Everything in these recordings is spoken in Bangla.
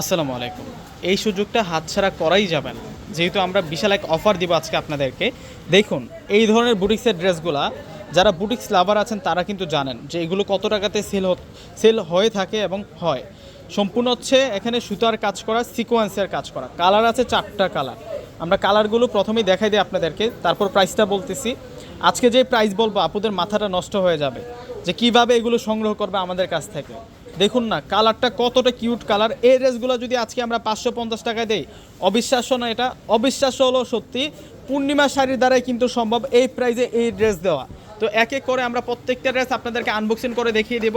আসসালামু আলাইকুম। এই সুযোগটা হাতছাড়া করাই যাবে না। যেহেতু আমরা বিশাল এক অফার দিব আজকে আপনাদেরকে, দেখুন, এই ধরনের বুটিক্সের ড্রেসগুলা, যারা বুটিক্স লাভার আছেন, তারা কিন্তু জানেন যে এগুলো কত টাকাতে সেল সেল হয়ে থাকে এবং হয়। সম্পূর্ণ হচ্ছে এখানে সুতার কাজ করা সিকোয়েন্সের কাজ করা। কালার আছে চারটা কালার আমরা কালারগুলো প্রথমেই দেখাই দিই আপনাদেরকে, তারপর প্রাইসটা বলতেছি। আজকে যে প্রাইস বলব, আপুদের মাথাটা নষ্ট হয়ে যাবে যে কীভাবে এগুলো সংগ্রহ করবে আমাদের কাছ থেকে। দেখুন না, কালারটা কতটা কিউট কালার। এই ড্রেসগুলো যদি আজকে আমরা পাঁচশো পঞ্চাশ টাকায় দেই, অবিশ্বাস্য না এটা, অবিশ্বাস্য হলো সত্যি পূর্ণিমা শাড়ির দ্বারাই কিন্তু সম্ভব এই প্রাইজে এই ড্রেস দেওয়া। তো এক এক করে আমরা প্রত্যেকটা ড্রেস আপনাদেরকে আনবক্সিং করে দেখিয়ে দেব।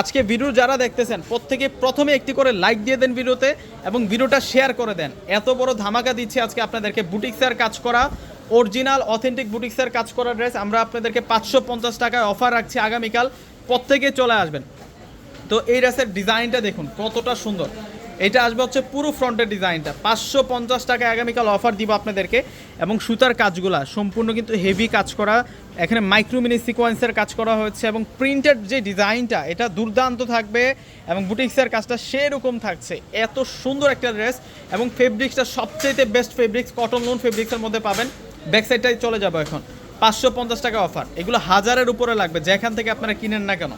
আজকে ভিডিও যারা দেখতেছেন, প্রত্যেকে প্রথমে একটি করে লাইক দিয়ে দেন ভিডিওতে এবং ভিডিওটা শেয়ার করে দেন। এত বড় ধামাকা দিচ্ছে আজকে আপনাদেরকে বুটিক্সের কাজ করা অরিজিনাল অথেন্টিক বুটিক্সের কাজ করা ড্রেস। আমরা আপনাদেরকে পাঁচশো পঞ্চাশ টাকায় অফার রাখছি আগামীকাল। প্রত্যেকে চলে আসবেন। তো এই ড্রেসের ডিজাইনটা দেখুন, কতটা সুন্দর। এটা আসবে হচ্ছে পুরো ফ্রন্টের ডিজাইনটা। পাঁচশো পঞ্চাশ টাকা আগামীকাল অফার দিব আপনাদেরকে এবং সুতার কাজগুলা, সম্পূর্ণ কিন্তু হেভি কাজ করা, এখানে মাইক্রোমিনি সিকোয়েন্সের কাজ করা হয়েছে এবং প্রিন্টেড যে ডিজাইনটা, এটা দুর্দান্ত থাকবে এবং বুটিক্সের কাজটা সেরকম থাকছে। এত সুন্দর একটা ড্রেস এবং ফেব্রিক্সটা সবচেয়ে বেস্ট ফেব্রিক্স কটন লোন ফেব্রিক্সের মধ্যে পাবেন। ব্যাক সাইডটাই চলে যাব এখন। পাঁচশো পঞ্চাশ টাকা অফার। এগুলো হাজারের উপরে লাগবে, যেখান থেকে আপনারা কিনেন না কেন।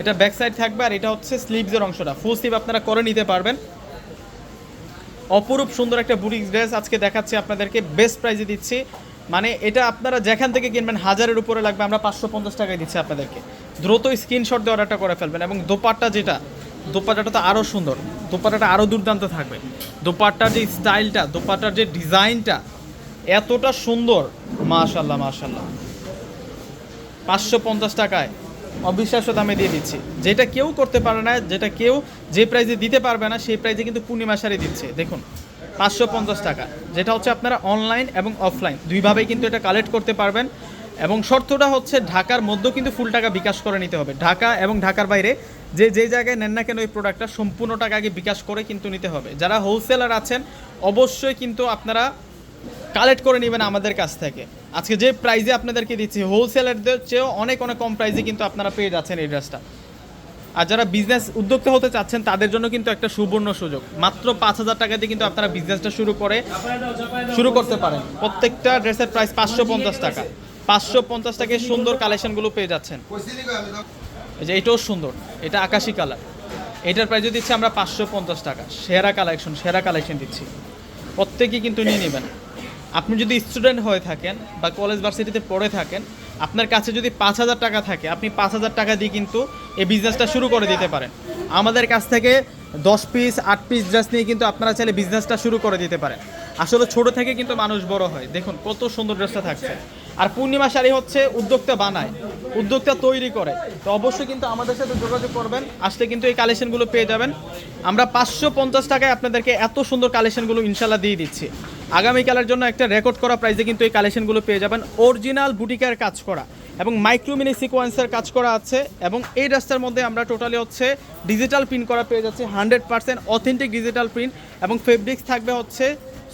এটা ব্যাক সাইড থাকবে আর এটা হচ্ছে স্লিভসের অংশটা। ফুল স্লিভ আপনারা করে নিতে পারবেন। অপরূপ সুন্দর একটা বুটিক্স ড্রেস আজকে দেখাচ্ছি আপনাদেরকে। বেস্ট প্রাইজে দিচ্ছি। মানে এটা আপনারা যেখান থেকে কিনবেন, হাজারের উপরে লাগবে। আমরা পাঁচশো পঞ্চাশ টাকায় দিচ্ছি আপনাদেরকে। দ্রুত স্ক্রিনশট দিয়ে অর্ডারটা করে ফেলবেন এবং দোপাট্টা যেটা, দোপাট্টাটা তো আরও সুন্দর। দোপাট্টাটা আরও দুর্দান্ত থাকবে। দোপাট্টার যে স্টাইলটা দোপাট্টার যে ডিজাইনটা এতটা সুন্দর। মাশাল্লাহ মাশাল্লাহ পাঁচশো পঞ্চাশ টাকায়। অবিশ্বাস্য দামে দিয়ে দিচ্ছি। যেটা কেউ করতে পারে না, যেটা কেউ যে প্রাইজে দিতে পারবে না, সেই প্রাইজে কিন্তু পূর্ণিমা শাড়ি দিচ্ছে। দেখুন, পাঁচশো পঞ্চাশ টাকা। যেটা হচ্ছে আপনারা অনলাইন এবং অফলাইন দুইভাবেই কিন্তু এটা কালেক্ট করতে পারবেন। এবং শর্তটা হচ্ছে ঢাকার মধ্যেও কিন্তু ফুল টাকা বিকাশ করে নিতে হবে। ঢাকা এবং ঢাকার বাইরে যে যে জায়গায় নেন না কেন ওই প্রোডাক্টটা সম্পূর্ণ টাকা আগে বিকাশ করে কিন্তু নিতে হবে। যারা হোলসেলার আছেন, অবশ্যই কিন্তু আপনারা কালেক্ট করে নেবেন আমাদের কাছ থেকে। আজকে যে প্রাইজে আপনাদেরকে দিচ্ছি হোলসেলারদের চেয়েও অনেক অনেক কম প্রাইজে কিন্তু আপনারা পেয়ে যাচ্ছেন এই ড্রেসটা আর যারা বিজনেস উদ্যোক্তা হতে চাচ্ছেন, তাদের জন্য কিন্তু একটা সুবর্ণ সুযোগ। মাত্র পাঁচ হাজার টাকা দিয়ে কিন্তু আপনারা বিজনেসটা শুরু করে, শুরু করতে পারেন। প্রত্যেকটা ড্রেসের প্রাইস পাঁচশো পঞ্চাশ টাকা। পাঁচশো পঞ্চাশ টাকায় সুন্দর কালেকশনগুলো পেয়ে যাচ্ছেন। এই যে এটাও সুন্দর, এটা আকাশি কালার এটার প্রাইস দিচ্ছি আমরা পাঁচশো পঞ্চাশ টাকা। সেরা কালেকশন সেরা কালেকশন দিচ্ছি। প্রত্যেকেই কিন্তু নিয়ে নেবেন। আপনি যদি স্টুডেন্ট হয়ে থাকেন বা কলেজ ভার্সিটিতে পড়ে থাকেন, আপনার কাছে যদি পাঁচ হাজার টাকা থাকে, আপনি পাঁচ হাজার টাকা দিয়ে কিন্তু এই বিজনেসটা শুরু করে দিতে পারেন। আমাদের কাছ থেকে দশ পিস আট পিস ড্রেস নিয়ে কিন্তু আপনারা চাইলে বিজনেসটা শুরু করে দিতে পারেন। আসলে ছোট থেকে কিন্তু মানুষ বড় হয়। দেখুন, কত সুন্দর ড্রেসটা থাকছে। আর পূর্ণিমা শাড়ি হচ্ছে উদ্যোক্তা বানায়, উদ্যোক্তা তৈরি করে। তো অবশ্যই কিন্তু আমাদের সাথে যোগাযোগ করবেন, আসলে কিন্তু এই কালেকশনগুলো পেয়ে যাবেন। আমরা পাঁচশো পঞ্চাশ টাকায় আপনাদেরকে এত সুন্দর কালেকশনগুলো ইনশাল্লাহ দিয়ে দিচ্ছি। আগামীকালের জন্য একটা রেকর্ড করা প্রাইসে কিন্তু এই কালেকশনগুলো পেয়ে যাবেন। অরিজিনাল বুটিকার কাজ করা এবং মাইক্রোমিনি সিকোয়েন্সের কাজ করা আছে এবং এই রাস্তার মধ্যে আমরা টোটালি হচ্ছে ডিজিটাল প্রিন্ট করা পেয়ে যাচ্ছি hundred percent authentic digital print এবং ফেব্রিক্স থাকবে হচ্ছে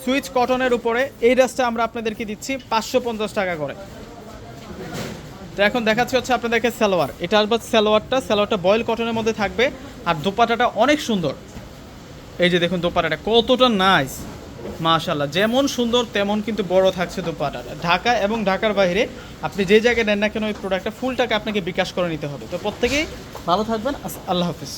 সুইচ কটনের উপরে। এই ড্রেসটা আমরা আপনাদেরকে দিচ্ছি পাঁচশো পঞ্চাশ টাকা করে। তো এখন দেখাচ্ছি হচ্ছে আপনাদেরকে সালোয়ার। এটা আসবে সালোয়ারটা সালোয়ারটা বয়েল কটনের মধ্যে থাকবে আর দোপাটাটা অনেক সুন্দর। এই যে দেখুন দোপাটাটা, কতটা নাইস মাশাল্লাহ যেমন সুন্দর তেমন কিন্তু বড় থাকছে দোপাটাটা ঢাকা এবং ঢাকার বাইরে আপনি যে জায়গায় নেন না কেন, ওই প্রোডাক্টটা ফুল টাকা আপনাকে বিকাশ করে নিতে হবে। তো প্রত্যেকেই ভালো থাকবেন আল্লাহ হাফিজ।